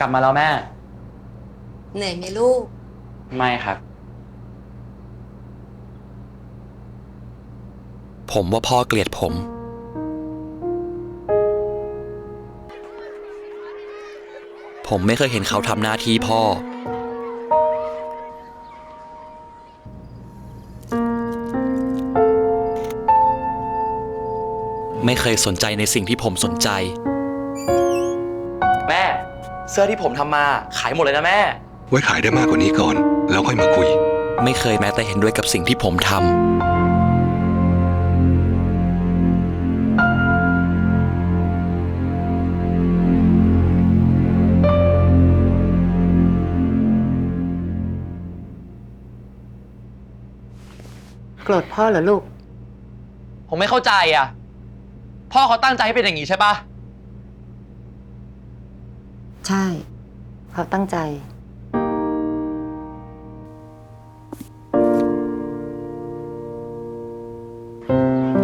กลับมาแล้วแม่ เหนื่อยไหมลูก ไม่ครับ ผมว่าพ่อเกลียดผม ผมไม่เคยเห็นเขาทำหน้าที่พ่อ ไม่เคยสนใจในสิ่งที่ผมสนใจ แม่ เสื้อที่ผมทำมาขายหมดเลยนะแม่ ไว้ขายได้มากกว่านี้ก่อน แล้วค่อยมาคุย ไม่เคยแม้แต่เห็นด้วยกับสิ่งที่ผมทำโกรธพ่อเหรอลูก ผมไม่เข้าใจอะ พ่อเขาตั้งใจให้เป็นอย่างนี้ใช่ปะ ใช่ เขาตั้งใจ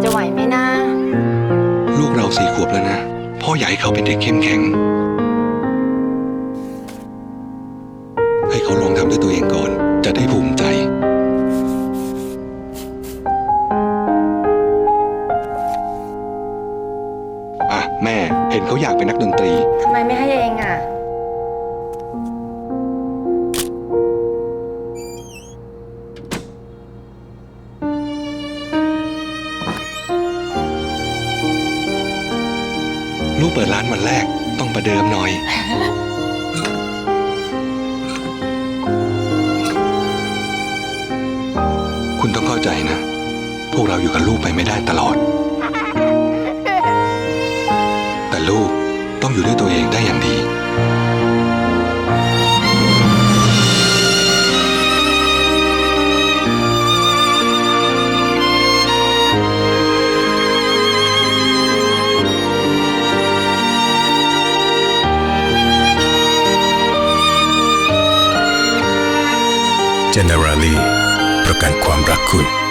จะไหวไหมนะ ลูกเราสี่ขวบแล้วนะ พ่ออยากให้เขาเป็นเด็กเข้มแข็ง ให้เขาลองทำด้วยตัวเองก่อน จะได้ภูมิ แม่เห็นเขาอยากเป็นนักดนตรี ทำไมไม่ให้เองอะ ลูกเปิดร้านวันแรกต้องประเดิมหน่อย คุณต้องเข้าใจนะ พวกเราอยู่กับลูกไปไม่ได้ตลอด แต่ลูก ต้องอยู่ด้วยตัวเองได้อย่างดี Generali ประกันความรักคุณ